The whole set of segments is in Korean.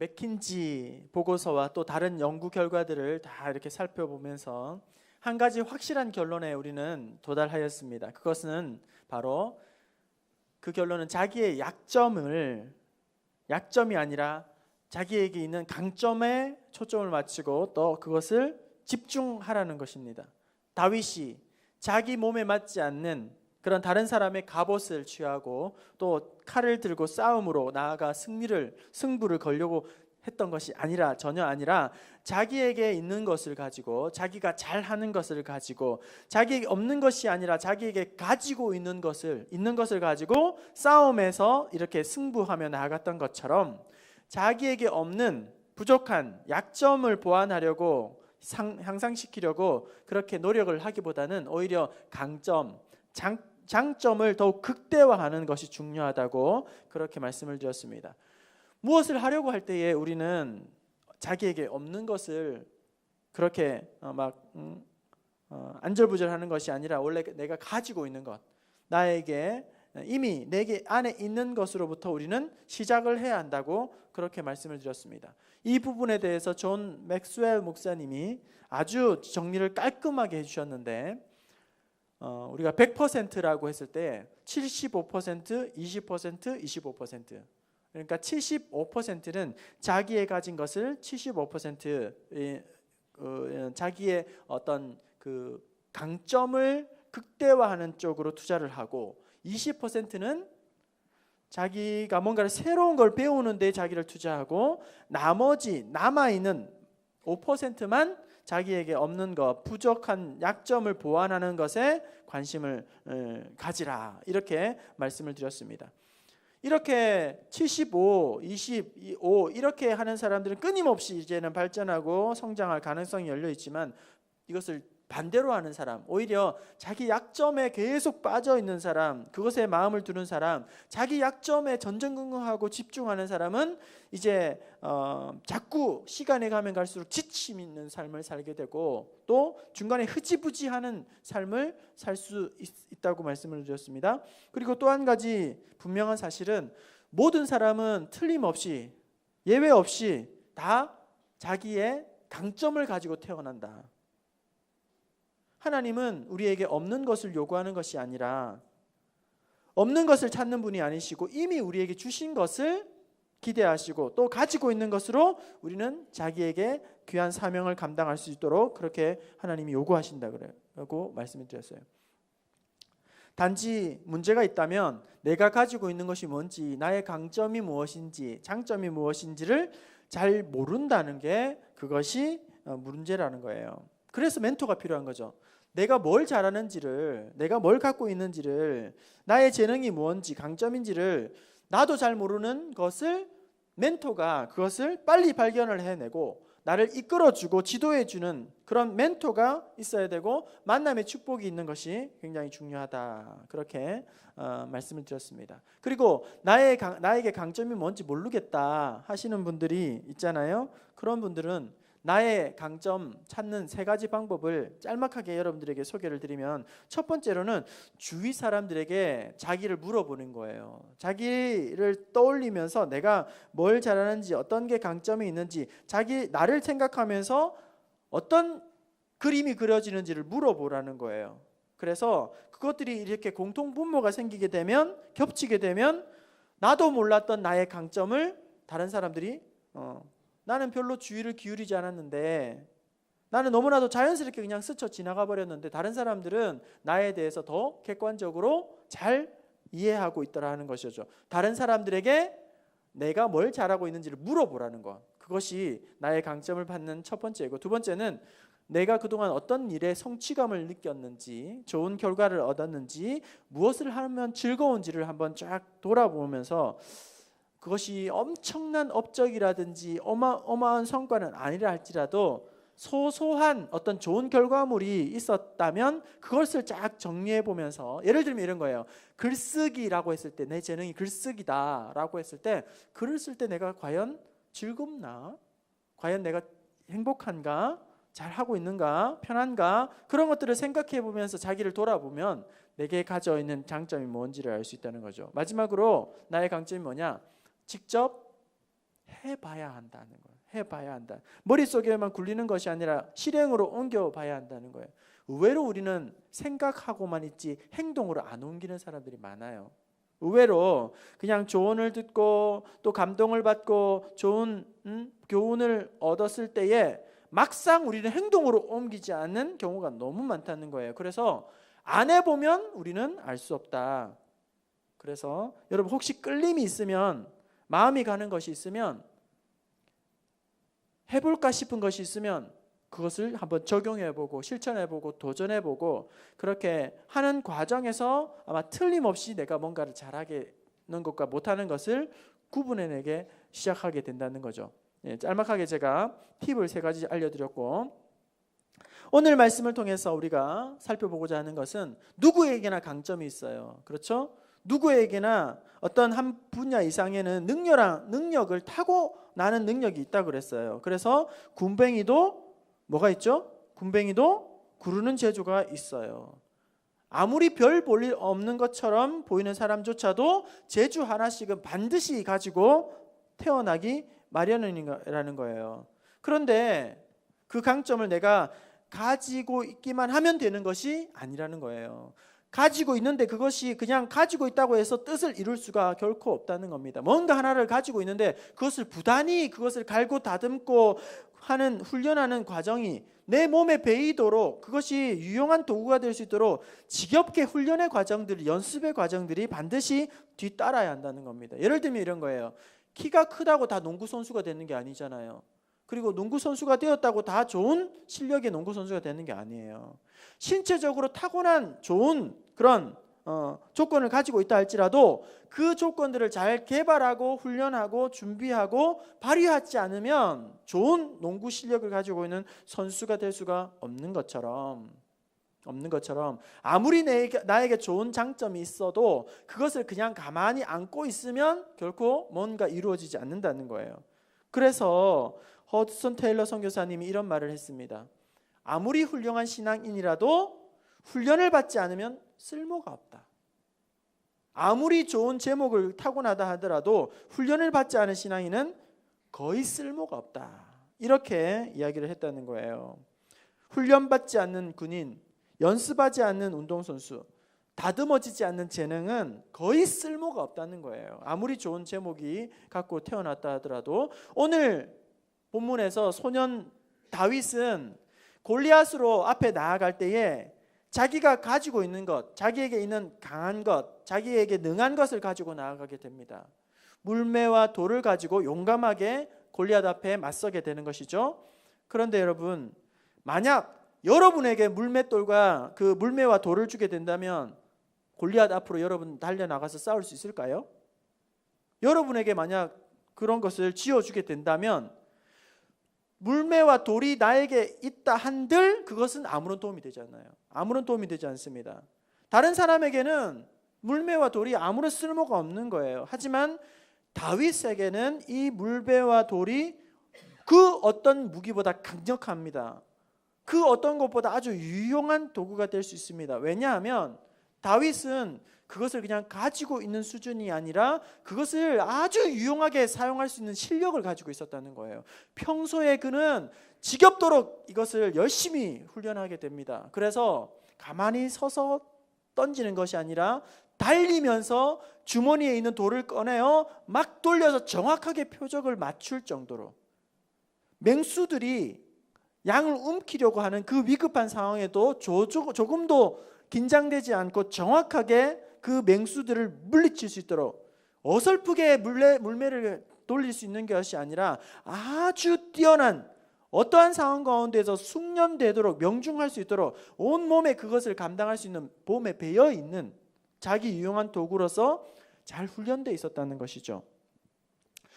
맥킨지 보고서와 또 다른 연구 결과들을 다 이렇게 살펴보면서 한 가지 확실한 결론에 우리는 도달하였습니다. 그것은 바로 그 결론은 자기의 약점을 약점이 아니라 자기에게 있는 강점에 초점을 맞추고 또 그것을 집중하라는 것입니다. 다윗이 자기 몸에 맞지 않는 그런 다른 사람의 갑옷을 취하고 또 칼을 들고 싸움으로 나아가 승리를 승부를 걸려고 했던 것이 아니라 전혀 아니라 자기에게 있는 것을 가지고 자기가 잘하는 것을 가지고 자기에게 없는 것이 아니라 자기에게 가지고 있는 것을 있는 것을 가지고 싸움에서 이렇게 승부하며 나아갔던 것처럼 자기에게 없는 부족한 약점을 보완하려고 상, 향상시키려고 그렇게 노력을 하기보다는 오히려 강점, 장, 장점을 더욱 극대화하는 것이 중요하다고 그렇게 말씀을 드렸습니다. 무엇을 하려고 할 때에 우리는 자기에게 없는 것을 그렇게 어, 막 음, 어, 안절부절하는 것이 아니라 원래 내가 가지고 있는 것, 나에게 이미 내게 안에 있는 것으로부터 우리는 시작을 해야 한다고 그렇게 말씀을 드렸습니다. 이 부분에 대해서 존 맥스웰 목사님이 아주 정리를 깔끔하게 해주셨는데 어, 우리가 100%라고 했을 때 75%, 20%, 25% 그러니까 75%는 자기의 가진 것을 75% 어, 자기의 어떤 그 강점을 극대화하는 쪽으로 투자를 하고 20%는 자기가 뭔가를 새로운 걸 배우는데 자기를 투자하고 나머지 남아 있는 5%만 자기에게 없는 것, 부족한 약점을 보완하는 것에 관심을 어, 가지라 이렇게 말씀을 드렸습니다. 이렇게 75, 25 이렇게 하는 사람들은 끊임없이 이제는 발전하고 성장할 가능성이 열려 있지만 이것을 반대로 하는 사람, 오히려 자기 약점에 계속 빠져 있는 사람, 그것에 마음을 두는 사람, 자기 약점에 전전긍긍하고 집중하는 사람은 이제 어, 자꾸 시간이 가면 갈수록 지침 있는 삶을 살게 되고 또 중간에 흐지부지하는 삶을 살 수 있다고 말씀을 드렸습니다. 그리고 또 한 가지 분명한 사실은 모든 사람은 틀림없이 예외 없이 다 자기의 강점을 가지고 태어난다. 하나님은 우리에게 없는 것을 요구하는 것이 아니라 없는 것을 찾는 분이 아니시고 이미 우리에게 주신 것을 기대하시고 또 가지고 있는 것으로 우리는 자기에게 귀한 사명을 감당할 수 있도록 그렇게 하나님이 요구하신다 그래고 말씀을 드렸어요. 단지 문제가 있다면 내가 가지고 있는 것이 뭔지, 나의 강점이 무엇인지, 장점이 무엇인지를 잘 모른다는 게 그것이 어, 문제라는 거예요. 그래서 멘토가 필요한 거죠. 내가 뭘 잘하는지를, 내가 뭘 갖고 있는지를, 나의 재능이 뭔지, 강점인지를 나도 잘 모르는 것을 멘토가 그것을 빨리 발견을 해내고 나를 이끌어주고 지도해주는 그런 멘토가 있어야 되고 만남의 축복이 있는 것이 굉장히 중요하다 그렇게 어, 말씀을 드렸습니다. 그리고 나의 나에게 강점이 뭔지 모르겠다 하시는 분들이 있잖아요. 그런 분들은 나의 강점 찾는 세 가지 방법을 짤막하게 여러분들에게 소개를 드리면 첫 번째로는 주위 사람들에게 자기를 물어보는 거예요. 자기를 떠올리면서 내가 뭘 잘하는지 어떤 게 강점이 있는지 자기 나를 생각하면서 어떤 그림이 그려지는지를 물어보라는 거예요. 그래서 그것들이 이렇게 공통 분모가 생기게 되면 겹치게 되면 나도 몰랐던 나의 강점을 다른 사람들이 어, 나는 별로 주의를 기울이지 않았는데 나는 너무나도 자연스럽게 그냥 스쳐 지나가 버렸는데 다른 사람들은 나에 대해서 더 객관적으로 잘 이해하고 있더라 는 것이죠. 다른 사람들에게 내가 뭘 잘하고 있는지를 물어보라는 것. 그것이 나의 강점을 받는 첫 번째이고 두 번째는 내가 그동안 어떤 일에 성취감을 느꼈는지, 좋은 결과를 얻었는지, 무엇을 하면 즐거운지를 한번 쫙 돌아보면서 그것이 엄청난 업적이라든지 어마, 어마한 성과는 아니라 할지라도 소소한 어떤 좋은 결과물이 있었다면 그것을 쫙 정리해 보면서 예를 들면 이런 거예요. 글쓰기라고 했을 때 내 재능이 글쓰기다라고 했을 때 글을 쓸 때 내가 과연 즐겁나? 과연 내가 행복한가? 잘 하고 있는가? 편한가? 그런 것들을 생각해 보면서 자기를 돌아보면 내게 가져 있는 장점이 뭔지를 알 수 있다는 거죠. 마지막으로 나의 강점이 뭐냐? 직접 해봐야 한다는 거예요. 해봐야 한다. 머릿속에만 굴리는 것이 아니라 실행으로 옮겨봐야 한다는 거예요. 의외로 우리는 생각하고만 있지 행동으로 안 옮기는 사람들이 많아요. 의외로 그냥 조언을 듣고 또 감동을 받고 좋은 음, 교훈을 얻었을 때에 막상 우리는 행동으로 옮기지 않는 경우가 너무 많다는 거예요. 그래서 안 해보면 우리는 알 수 없다. 그래서 여러분 혹시 끌림이 있으면 마음이 가는 것이 있으면 해볼까 싶은 것이 있으면 그것을 한번 적용해보고 실천해보고 도전해보고 그렇게 하는 과정에서 아마 틀림없이 내가 뭔가를 잘하는 것과 못하는 것을 구분해내게 시작하게 된다는 거죠. 예, 짤막하게 제가 팁을 세 가지 알려드렸고 오늘 말씀을 통해서 우리가 살펴보고자 하는 것은 누구에게나 강점이 있어요. 그렇죠? 누구에게나 어떤 한 분야 이상에는 능력랑 능력을 타고 나는 능력이 있다 그랬어요. 그래서 군뱅이도 뭐가 있죠? 군뱅이도 구르는 재주가 있어요. 아무리 별 볼 일 없는 것처럼 보이는 사람조차도 재주 하나씩은 반드시 가지고 태어나기 마련이라는 거예요. 그런데 그 강점을 내가 가지고 있기만 하면 되는 것이 아니라는 거예요. 가지고 있는데 그것이 그냥 가지고 있다고 해서 뜻을 이룰 수가 결코 없다는 겁니다. 뭔가 하나를 가지고 있는데 그것을 부단히 그것을 갈고 다듬고 하는 훈련하는 과정이 내 몸에 배이도록 그것이 유용한 도구가 될 수 있도록 지겹게 훈련의 과정들, 연습의 과정들이 반드시 뒤따라야 한다는 겁니다. 예를 들면 이런 거예요. 키가 크다고 다 농구 선수가 되는 게 아니잖아요. 그리고 농구 선수가 되었다고 다 좋은 실력의 농구 선수가 되는 게 아니에요. 신체적으로 타고난 좋은 그런 어, 조건을 가지고 있다 할지라도 그 조건들을 잘 개발하고 훈련하고 준비하고 발휘하지 않으면 좋은 농구 실력을 가지고 있는 선수가 될 수가 없는 것처럼 없는 것처럼 아무리 내게, 나에게 좋은 장점이 있어도 그것을 그냥 가만히 안고 있으면 결코 뭔가 이루어지지 않는다는 거예요. 그래서 허드슨 테일러 선교사님이 이런 말을 했습니다. 아무리 훌륭한 신앙인이라도 훈련을 받지 않으면 쓸모가 없다. 아무리 좋은 제목을 타고나다 하더라도 훈련을 받지 않은 신앙인은 거의 쓸모가 없다. 이렇게 이야기를 했다는 거예요. 훈련받지 않는 군인, 연습하지 않는 운동선수, 다듬어지지 않는 재능은 거의 쓸모가 없다는 거예요. 아무리 좋은 제목이 갖고 태어났다 하더라도 오늘 본문에서 소년 다윗은 골리앗으로 앞에 나아갈 때에 자기가 가지고 있는 것, 자기에게 있는 강한 것, 자기에게 능한 것을 가지고 나아가게 됩니다. 물매와 돌을 가지고 용감하게 골리앗 앞에 맞서게 되는 것이죠. 그런데 여러분, 만약 여러분에게 물맷돌과 그 물매와 돌을 주게 된다면 골리앗 앞으로 여러분 달려 나가서 싸울 수 있을까요? 여러분에게 만약 그런 것을 지어 주게 된다면 물매와 돌이 나에게 있다 한들 그것은 아무런 도움이 되지 않아요. 아무런 도움이 되지 않습니다. 다른 사람에게는 물매와 돌이 아무런 쓸모가 없는 거예요. 하지만 다윗에게는 이 물배와 돌이 그 어떤 무기보다 강력합니다. 그 어떤 것보다 아주 유용한 도구가 될 수 있습니다. 왜냐하면 다윗은 그것을 그냥 가지고 있는 수준이 아니라 그것을 아주 유용하게 사용할 수 있는 실력을 가지고 있었다는 거예요. 평소에 그는 지겹도록 이것을 열심히 훈련하게 됩니다. 그래서 가만히 서서 던지는 것이 아니라 달리면서 주머니에 있는 돌을 꺼내어 막 돌려서 정확하게 표적을 맞출 정도로 맹수들이 양을 움키려고 하는 그 위급한 상황에도 조금도 긴장되지 않고 정확하게 그 맹수들을 물리칠 수 있도록 어설프게 물매, 물매를 돌릴 수 있는 것이 아니라 아주 뛰어난 어떠한 상황 가운데서 숙련되도록 명중할 수 있도록 온 몸에 그것을 감당할 수 있는 몸에 배어 있는 자기 유용한 도구로서 잘 훈련되어 있었다는 것이죠.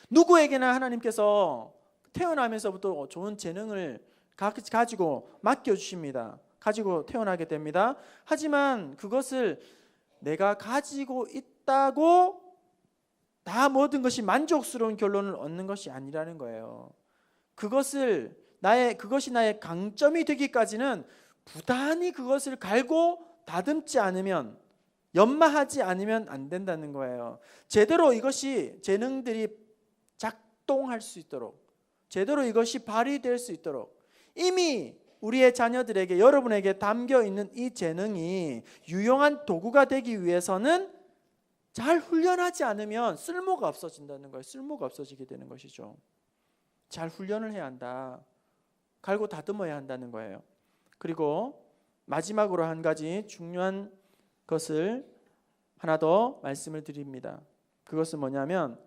누구에게나 하나님께서 태어나면서부터 좋은 재능을 가지고 맡겨 주십니다. 가지고 태어나게 됩니다. 하지만 그것을 내가 가지고 있다고 다 모든 것이 만족스러운 결론을 얻는 것이 아니라는 거예요. 그것을 나의 그것이 나의 강점이 되기까지는 부단히 그것을 갈고 다듬지 않으면 연마하지 않으면 안 된다는 거예요. 제대로 이것이 재능들이 작동할 수 있도록 제대로 이것이 발휘될 수 있도록 이미 우리의 자녀들에게 여러분에게 담겨 있는 이 재능이 유용한 도구가 되기 위해서는 잘 훈련하지 않으면 쓸모가 없어진다는 거예요. 쓸모가 없어지게 되는 것이죠. 잘 훈련을 해야 한다. 갈고 다듬어야 한다는 거예요. 그리고 마지막으로 한 가지 중요한 것을 하나 더 말씀을 드립니다. 그것은 뭐냐면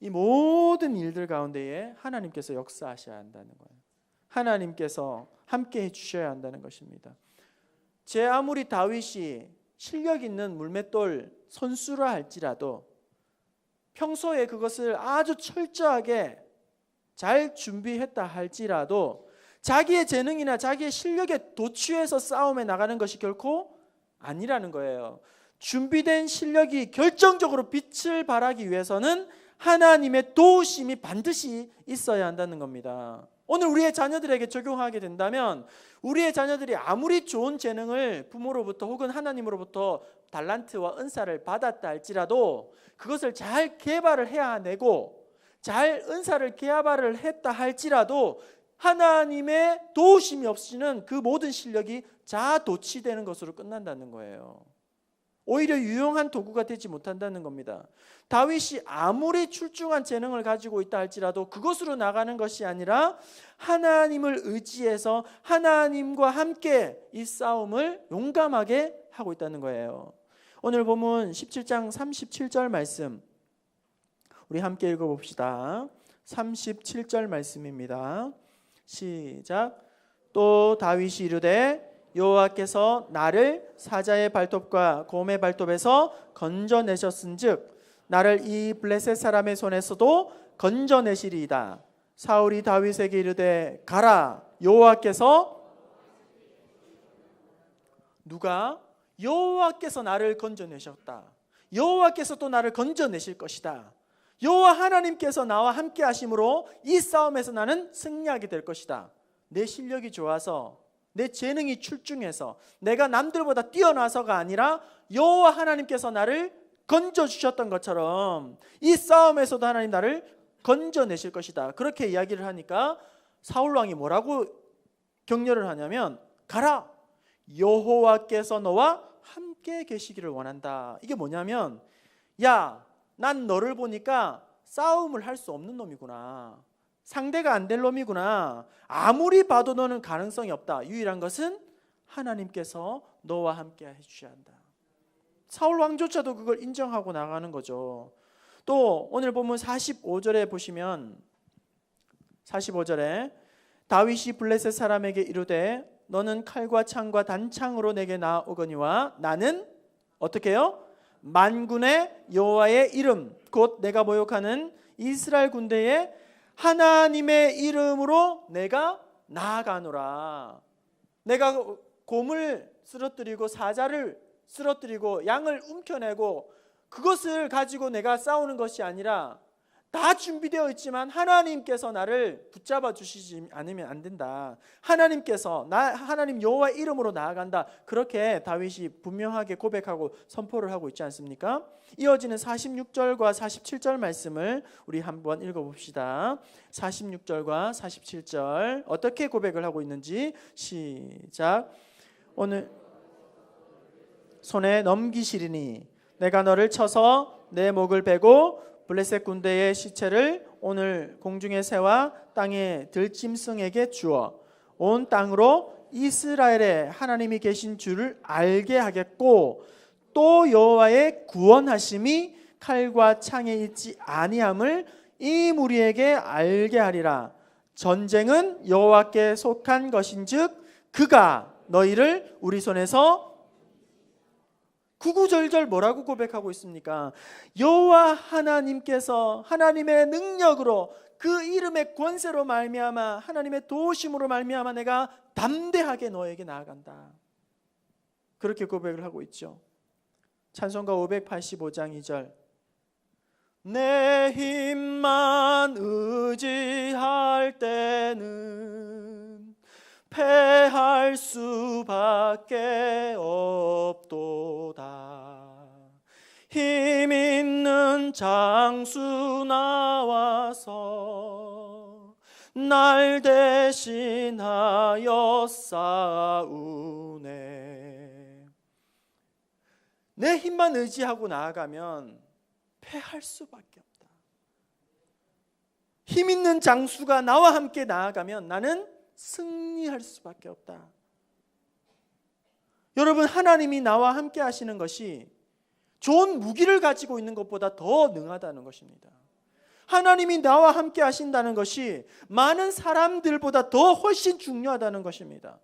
이 모든 일들 가운데에 하나님께서 역사하셔야 한다는 거예요. 하나님께서 함께 해 주셔야 한다는 것입니다. 제 아무리 다윗이 실력 있는 물맷돌 선수라 할지라도 평소에 그것을 아주 철저하게 잘 준비했다 할지라도 자기의 재능이나 자기의 실력에 도취해서 싸움에 나가는 것이 결코 아니라는 거예요. 준비된 실력이 결정적으로 빛을 발하기 위해서는 하나님의 도우심이 반드시 있어야 한다는 겁니다. 오늘 우리의 자녀들에게 적용하게 된다면 우리의 자녀들이 아무리 좋은 재능을 부모로부터 혹은 하나님으로부터 달란트와 은사를 받았다 할지라도 그것을 잘 개발을 해야 내고 잘 은사를 개발을 했다 할지라도 하나님의 도우심이 없이는 그 모든 실력이 자도치되는 것으로 끝난다는 거예요. 오히려 유용한 도구가 되지 못한다는 겁니다. 다윗이 아무리 출중한 재능을 가지고 있다 할지라도 그것으로 나가는 것이 아니라 하나님을 의지해서 하나님과 함께 이 싸움을 용감하게 하고 있다는 거예요. 오늘 보면 17장 37절 말씀 우리 함께 읽어 봅시다. 37절 말씀입니다. 시작. 또 다윗이 이르되 여호와께서 나를 사자의 발톱과 곰의 발톱에서 건져내셨은즉 나를 이 블레셋 사람의 손에서도 건져내시리이다. 사울이 다윗에게 이르되 가라 여호와께서 누가 여호와께서 나를 건져내셨다. 여호와께서 또 나를 건져내실 것이다. 여호와 하나님께서 나와 함께 하심으로 이 싸움에서 나는 승리하게 될 것이다. 내 실력이 좋아서 내 재능이 출중해서 내가 남들보다 뛰어나서가 아니라 여호와 하나님께서 나를 건져 주셨던 것처럼 이 싸움에서도 하나님 나를 건져내실 것이다. 그렇게 이야기를 하니까 사울 왕이 뭐라고 격려를 하냐면 가라 여호와께서 너와 함께 계시기를 원한다. 이게 뭐냐면 야, 난 너를 보니까 싸움을 할 수 없는 놈이구나. 상대가 안 될 놈이구나. 아무리 봐도 너는 가능성이 없다. 유일한 것은 하나님께서 너와 함께 해 주셔야 한다. 사울 왕조차도 그걸 인정하고 나가는 거죠. 또 오늘 보면 45절에 보시면 45절에 다윗이 블레셋 사람에게 이르되 너는 칼과 창과 단창으로 내게 나오거니와 나는 어떻게 요 만군의 여호와의 이름 곧 내가 모욕하는 이스라엘 군대의 하나님의 이름으로 내가 나아가노라. 내가 곰을 쓰러뜨리고 사자를 쓰러뜨리고 양을 움켜내고 그것을 가지고 내가 싸우는 것이 아니라 다 준비되어 있지만 하나님께서 나를 붙잡아 주시지 않으면 안 된다. 하나님께서 나 하나님 여호와 이름으로 나아간다. 그렇게 다윗이 분명하게 고백하고 선포를 하고 있지 않습니까? 이어지는 46절과 47절 말씀을 우리 한번 읽어 봅시다. 46절과 47절 어떻게 고백을 하고 있는지 시작. 오늘 손에 넘기시리니 내가 너를 쳐서 내 목을 베고 블레셋 군대의 시체를 오늘 공중의 새와 땅의 들짐승에게 주어 온 땅으로 이스라엘의 하나님이 계신 줄을 알게 하겠고 또 여호와의 구원하심이 칼과 창에 있지 아니함을 이 무리에게 알게 하리라. 전쟁은 여호와께 속한 것인즉 그가 너희를 우리 손에서 구구절절 뭐라고 고백하고 있습니까? 여호와 하나님께서 하나님의 능력으로 그 이름의 권세로 말미암아 하나님의 도심으로 말미암아 내가 담대하게 너에게 나아간다. 그렇게 고백을 하고 있죠. 찬송가 585장 2절 내 힘만 의지할 때는 패할 수밖에 없도다. 힘 있는 장수 나와서 날 대신하여 싸우네. 내 힘만 의지하고 나아가면 패할 수밖에 없다. 힘 있는 장수가 나와 함께 나아가면 나는 승리할 수밖에 없다. 여러분, 하나님이 나와 함께 하시는 것이 좋은 무기를 가지고 있는 것보다 더 능하다는 것입니다. 하나님이 나와 함께 하신다는 것이 많은 사람들보다 더 훨씬 중요하다는 것입니다.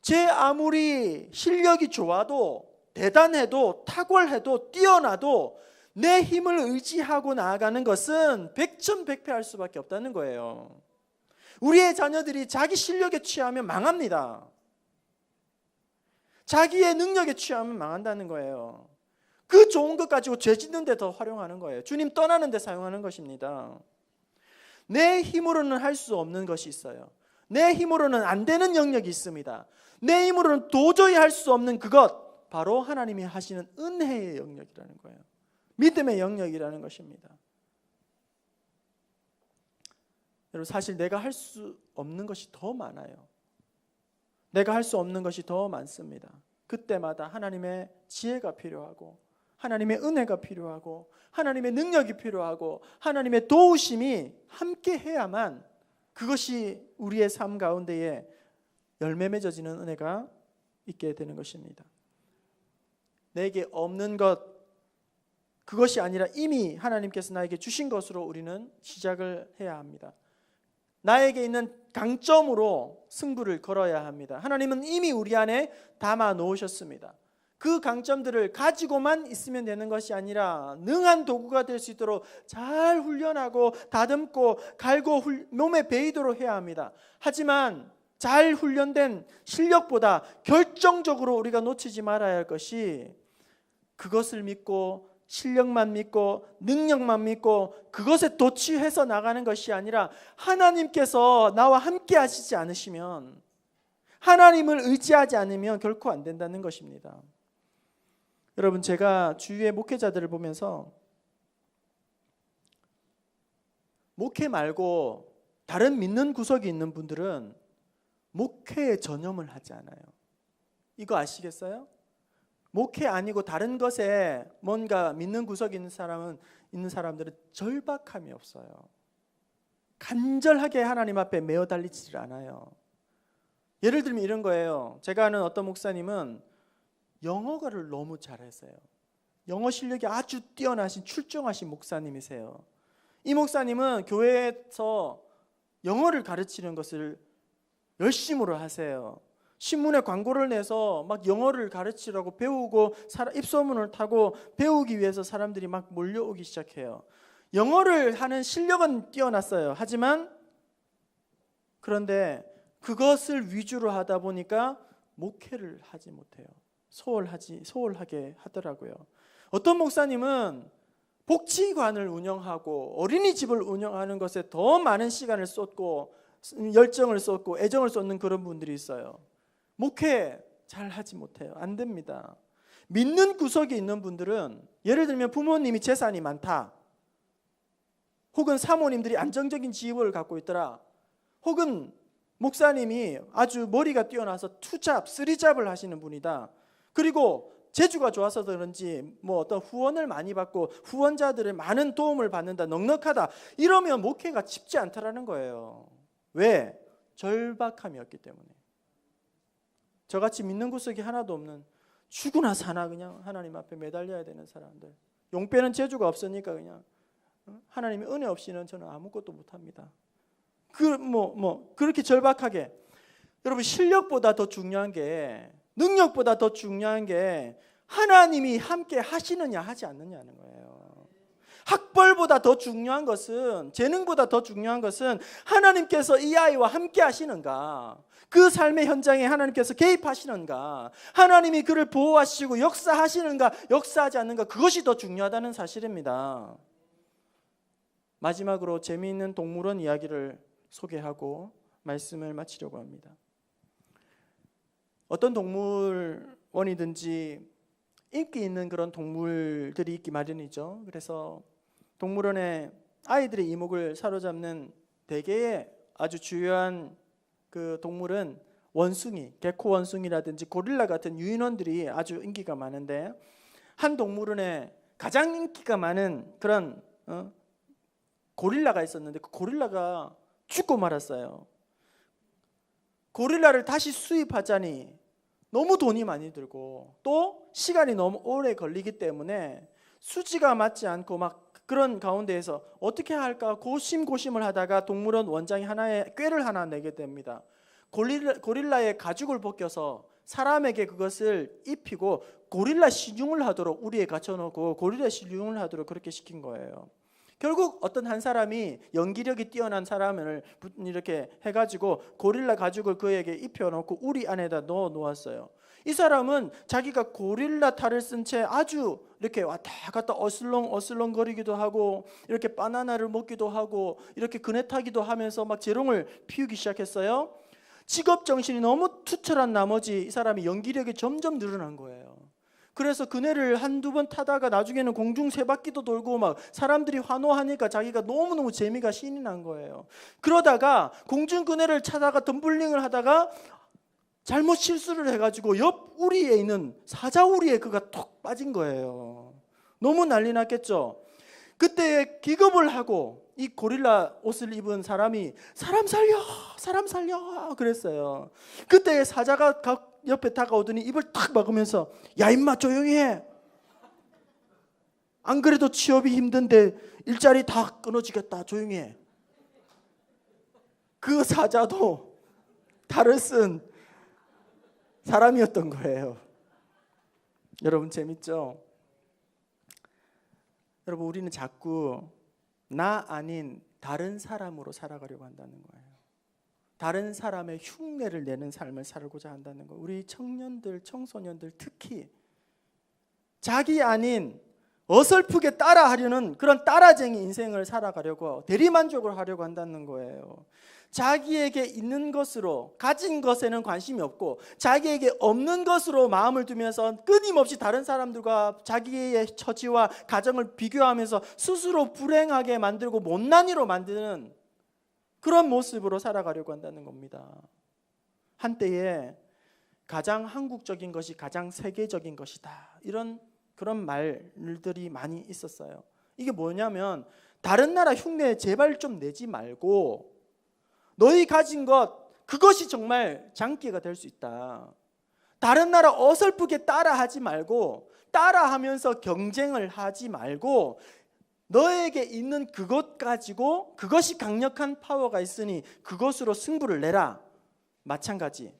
제 아무리 실력이 좋아도 대단해도 탁월해도 뛰어나도 내 힘을 의지하고 나아가는 것은 백천백패할 수밖에 없다는 거예요. 우리의 자녀들이 자기 실력에 취하면 망합니다. 자기의 능력에 취하면 망한다는 거예요. 그 좋은 것 가지고 죄 짓는 데 더 활용하는 거예요. 주님 떠나는 데 사용하는 것입니다. 내 힘으로는 할 수 없는 것이 있어요. 내 힘으로는 안 되는 영역이 있습니다. 내 힘으로는 도저히 할 수 없는 그것 바로 하나님이 하시는 은혜의 영역이라는 거예요. 믿음의 영역이라는 것입니다. 여러분 사실 내가 할 수 없는 것이 더 많아요. 내가 할 수 없는 것이 더 많습니다. 그때마다 하나님의 지혜가 필요하고 하나님의 은혜가 필요하고 하나님의 능력이 필요하고 하나님의 도우심이 함께 해야만 그것이 우리의 삶 가운데에 열매 맺어지는 은혜가 있게 되는 것입니다. 내게 없는 것 그것이 아니라 이미 하나님께서 나에게 주신 것으로 우리는 시작을 해야 합니다. 나에게 있는 강점으로 승부를 걸어야 합니다. 하나님은 이미 우리 안에 담아 놓으셨습니다. 그 강점들을 가지고만 있으면 되는 것이 아니라 능한 도구가 될 수 있도록 잘 훈련하고 다듬고 갈고 훌, 몸에 배이도록 해야 합니다. 하지만 잘 훈련된 실력보다 결정적으로 우리가 놓치지 말아야 할 것이 그것을 믿고 실력만 믿고 능력만 믿고 그것에 도취해서 나가는 것이 아니라 하나님께서 나와 함께 하시지 않으시면 하나님을 의지하지 않으면 결코 안 된다는 것입니다. 여러분 제가 주위의 목회자들을 보면서 목회 말고 다른 믿는 구석이 있는 분들은 목회에 전념을 하지 않아요. 이거 아시겠어요? 목회 아니고 다른 것에 뭔가 믿는 구석이 있는 사람은 있는 사람들은 절박함이 없어요. 간절하게 하나님 앞에 매어 달리지를 않아요. 예를 들면 이런 거예요. 제가 아는 어떤 목사님은 영어를 너무 잘했어요. 영어 실력이 아주 뛰어나신 출중하신 목사님이세요. 이 목사님은 교회에서 영어를 가르치는 것을 열심으로 하세요. 신문에 광고를 내서 막 영어를 가르치라고 배우고 입소문을 타고 배우기 위해서 사람들이 막 몰려오기 시작해요. 영어를 하는 실력은 뛰어났어요. 하지만 그런데 그것을 위주로 하다 보니까 목회를 하지 못해요. 소홀하지 소홀하게 하더라고요. 어떤 목사님은 복지관을 운영하고 어린이집을 운영하는 것에 더 많은 시간을 쏟고 열정을 쏟고 애정을 쏟는 그런 분들이 있어요. 목회 잘 하지 못해요. 안 됩니다. 믿는 구석에 있는 분들은 예를 들면 부모님이 재산이 많다. 혹은 사모님들이 안정적인 지업을 갖고 있더라. 혹은 목사님이 아주 머리가 뛰어나서 투잡, 쓰리잡을 하시는 분이다. 그리고 재주가 좋아서 그런지 뭐 어떤 후원을 많이 받고 후원자들의 많은 도움을 받는다 넉넉하다 이러면 목회가 쉽지 않다라는 거예요. 왜? 절박함이었기 때문에. 저같이 믿는 구석이 하나도 없는 죽으나 사나 그냥 하나님 앞에 매달려야 되는 사람들. 용빼는 재주가 없으니까 그냥 하나님의 은혜 없이는 저는 아무것도 못합니다. 그 뭐뭐 뭐 그렇게 절박하게 여러분 실력보다 더 중요한 게 능력보다 더 중요한 게 하나님이 함께 하시느냐 하지 않느냐는 거예요. 학벌보다 더 중요한 것은 재능보다 더 중요한 것은 하나님께서 이 아이와 함께 하시는가? 그 삶의 현장에 하나님께서 개입하시는가? 하나님이 그를 보호하시고 역사하시는가? 역사하지 않는가? 그것이 더 중요하다는 사실입니다. 마지막으로 재미있는 동물원 이야기를 소개하고 말씀을 마치려고 합니다. 어떤 동물원이든지 인기 있는 그런 동물들이 있기 마련이죠. 그래서 동물원에 아이들의 이목을 사로잡는 대개의 아주 주요한 그 동물은 원숭이, 개코 원숭이라든지 고릴라 같은 유인원들이 아주 인기가 많은데 한 동물원에 가장 인기가 많은 그런 어? 고릴라가 있었는데 그 고릴라가 죽고 말았어요. 고릴라를 다시 수입하자니 너무 돈이 많이 들고 또 시간이 너무 오래 걸리기 때문에 수지가 맞지 않고 막 그런 가운데에서 어떻게 할까 고심고심을 하다가 동물원 원장이 하나의 꾀를 하나 내게 됩니다. 고릴라, 고릴라의 가죽을 벗겨서 사람에게 그것을 입히고 고릴라 신용을 하도록 우리에 갖춰놓고 고릴라 신용을 하도록 그렇게 시킨 거예요. 결국 어떤 한 사람이 연기력이 뛰어난 사람을 이렇게 해가지고 고릴라 가죽을 그에게 입혀놓고 우리 안에다 넣어 놓았어요. 이 사람은 자기가 고릴라 탈을 쓴 채 아주 이렇게 왔다 갔다 어슬렁 어슬렁 거리기도 하고 이렇게 바나나를 먹기도 하고 이렇게 그네 타기도 하면서 막 재롱을 피우기 시작했어요. 직업 정신이 너무 투철한 나머지 이 사람이 연기력이 점점 늘어난 거예요. 그래서 그네를 한두 번 타다가 나중에는 공중 세 바퀴도 돌고 막 사람들이 환호하니까 자기가 너무너무 재미가 신이 난 거예요. 그러다가 공중 그네를 타다가 덤블링을 하다가 잘못 실수를 해가지고 옆 우리에 있는 사자 우리에 그가 톡 빠진 거예요. 너무 난리 났겠죠. 그때 기겁을 하고 이 고릴라 옷을 입은 사람이 사람 살려, 사람 살려 그랬어요. 그때 사자가 옆에 다가오더니 입을 탁 막으면서 야 임마 조용히 해. 안 그래도 취업이 힘든데 일자리 다 끊어지겠다. 조용히 해. 그 사자도 탈을 쓴 사람이었던 거예요. 여러분 재밌죠? 여러분 우리는 자꾸 나 아닌 다른 사람으로 살아가려고 한다는 거예요. 다른 사람의 흉내를 내는 삶을 살고자 한다는 거. 우리 청년들, 청소년들 특히 자기 아닌 어설프게 따라하려는 그런 따라쟁이 인생을 살아가려고 대리만족을 하려고 한다는 거예요. 자기에게 있는 것으로 가진 것에는 관심이 없고 자기에게 없는 것으로 마음을 두면서 끊임없이 다른 사람들과 자기의 처지와 가정을 비교하면서 스스로 불행하게 만들고 못난이로 만드는 그런 모습으로 살아가려고 한다는 겁니다. 한때에 가장 한국적인 것이 가장 세계적인 것이다. 이런 그런 말들이 많이 있었어요. 이게 뭐냐면 다른 나라 흉내 제발 좀 내지 말고 너희 가진 것 그것이 정말 장기가 될 수 있다. 다른 나라 어설프게 따라하지 말고 따라하면서 경쟁을 하지 말고 너에게 있는 그것 가지고 그것이 강력한 파워가 있으니 그것으로 승부를 내라. 마찬가지.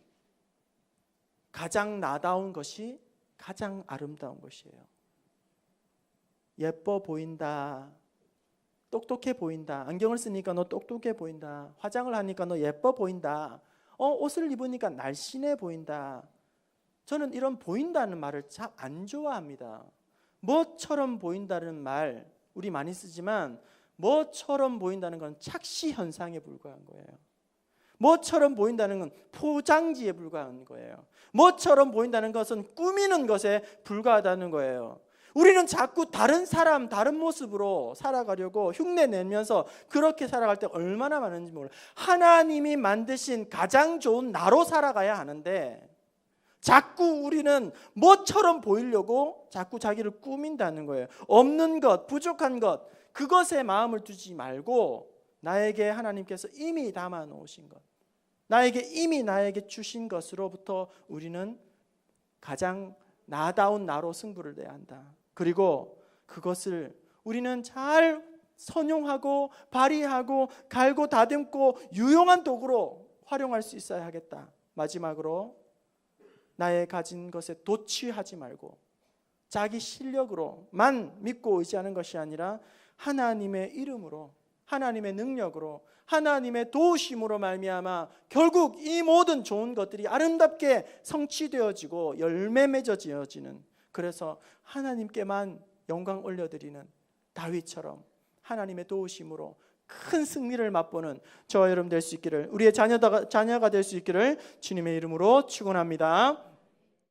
가장 나다운 것이 가장 아름다운 것이에요. 예뻐 보인다. 똑똑해 보인다. 안경을 쓰니까 너 똑똑해 보인다. 화장을 하니까 너 예뻐 보인다. 어, 옷을 입으니까 날씬해 보인다. 저는 이런 보인다는 말을 참 안 좋아합니다. 뭐처럼 보인다는 말 우리 많이 쓰지만 뭐처럼 보인다는 건 착시 현상에 불과한 거예요. 뭐처럼 보인다는 건 포장지에 불과한 거예요. 뭐처럼 보인다는 것은 꾸미는 것에 불과하다는 거예요. 우리는 자꾸 다른 사람, 다른 모습으로 살아가려고 흉내 내면서 그렇게 살아갈 때 얼마나 많은지 몰라. 하나님이 만드신 가장 좋은 나로 살아가야 하는데 자꾸 우리는 뭐처럼 보이려고 자꾸 자기를 꾸민다는 거예요. 없는 것, 부족한 것, 그것에 마음을 두지 말고 나에게 하나님께서 이미 담아 놓으신 것, 나에게 이미 나에게 주신 것으로부터 우리는 가장 나다운 나로 승부를 내야 한다. 그리고 그것을 우리는 잘 선용하고 발휘하고 갈고 다듬고 유용한 도구로 활용할 수 있어야 하겠다. 마지막으로 나의 가진 것에 도취하지 말고 자기 실력으로만 믿고 의지하는 것이 아니라 하나님의 이름으로 하나님의 능력으로 하나님의 도우심으로 말미암아 결국 이 모든 좋은 것들이 아름답게 성취되어지고 열매 맺어지어지는 그래서 하나님께만 영광 올려드리는 다윗처럼 하나님의 도우심으로 큰 승리를 맛보는 저와 여러분 될 수 있기를 우리의 자녀가 자녀가 될 수 있기를 주님의 이름으로 축원합니다.